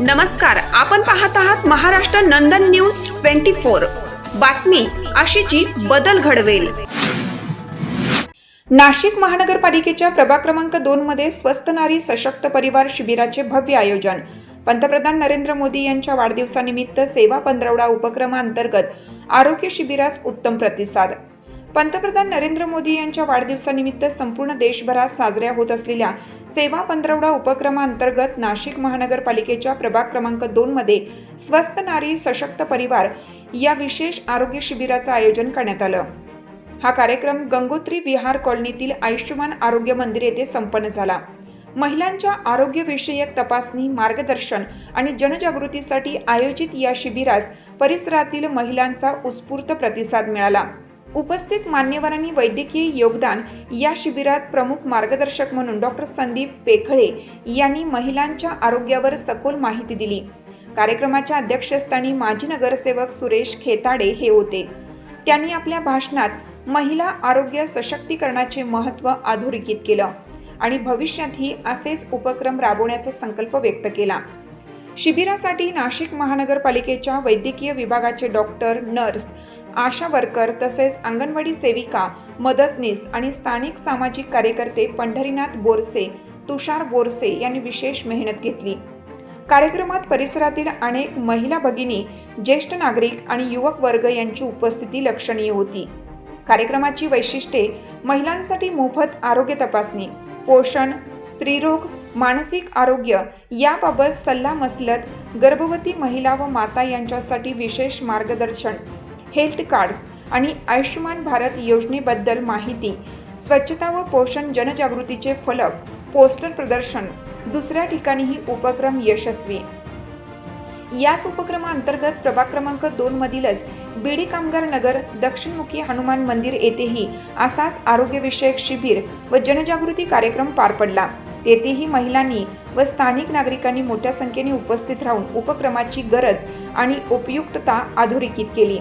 नमस्कार आपण पाहत आहात Maharashtra Nandan news twenty four. बातमी अशीची बदल घडवेल. नाशिक महानगरपालिकेच्या प्रभाग क्रमांक दोन मध्ये स्वस्त नारी सशक्त परिवार शिबिराचे भव्य आयोजन. पंतप्रधान नरेंद्र मोदी यांच्या वाढदिवसानिमित्त सेवा पंधरवडा उपक्रमाअंतर्गत आरोग्य शिबिरास उत्तम प्रतिसाद. पंतप्रधान नरेंद्र मोदी यांच्या वाढदिवसानिमित्त संपूर्ण देशभरात साजऱ्या होत असलेल्या सेवा पंधरवडा उपक्रमाअंतर्गत नाशिक महानगरपालिकेच्या प्रभाग क्रमांक दोनमध्ये स्वस्त नारी सशक्त परिवार या विशेष आरोग्य शिबिराचं आयोजन करण्यात आलं. हा कार्यक्रम गंगोत्री विहार कॉलनीतील आयुष्यमान आरोग्य मंदिर येथे संपन्न झाला. महिलांच्या आरोग्यविषयक तपासणी मार्गदर्शन आणि जनजागृतीसाठी आयोजित या शिबिरास परिसरातील महिलांचा उत्स्फूर्त प्रतिसाद मिळाला. उपस्थित मान्यवरांनी वैद्यकीय योगदान या शिबिरात प्रमुख मार्गदर्शक म्हणून डॉक्टर संदीप पेखळे यांनी महिलांच्या आरोग्यावर सखोल माहिती दिली. कार्यक्रमाच्या अध्यक्षस्थानी माजी नगरसेवक सुरेश खेताडे हे होते. त्यांनी आपल्या भाषणात महिला आरोग्य सशक्तीकरणाचे महत्त्व अधोरेखित केलं आणि भविष्यातही असेच उपक्रम राबवण्याचा संकल्प व्यक्त केला. शिबिरासाठी नाशिक महानगरपालिकेच्या वैद्यकीय विभागाचे डॉक्टर नर्स आशा वर्कर तसेच अंगणवाडी सेविका मदतनीस आणि स्थानिक सामाजिक कार्यकर्ते पंढरीनाथ बोरसे तुषार बोरसे यांनी विशेष मेहनत घेतली. कार्यक्रमात परिसरातील अनेक महिला भगिनी ज्येष्ठ नागरिक आणि युवक वर्ग यांची उपस्थिती लक्षणीय होती. कार्यक्रमाची वैशिष्ट्ये महिलांसाठी मोफत आरोग्य तपासणी पोषण स्त्रीरोग मानसिक आरोग्य याबाबत सल्ला मसलत गर्भवती महिला व माता यांच्यासाठी विशेष मार्गदर्शन हेल्थ कार्ड्स आणि आयुष्यमान भारत योजनेबद्दल माहिती स्वच्छता व पोषण जनजागृतीचे फलक पोस्टर प्रदर्शन दुसऱ्या ठिकाणीही उपक्रम यशस्वी. याच उपक्रमाअंतर्गत प्रभाग क्रमांक दोन मधीलच बीडी कामगार नगर दक्षिणमुखी हनुमान मंदिर येथेही असाच आरोग्यविषयक शिबिर व जनजागृती कार्यक्रम पार पडला. तेथेही महिलांनी व स्थानिक नागरिकांनी मोठ्या संख्येने उपस्थित राहून उपक्रमाची गरज आणि उपयुक्तता अधोरेखित केली.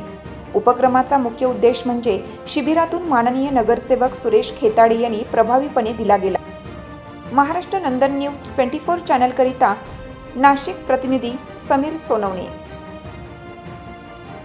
उपक्रमाचा मुख्य उद्देश म्हणजे शिबिरातून माननीय नगरसेवक सुरेश खेताडे यांनी प्रभावीपणे दिला गेला. Maharashtra Nandan news twenty four चॅनलकरिता Nashik प्रतिनिधी समीर सोनवणे.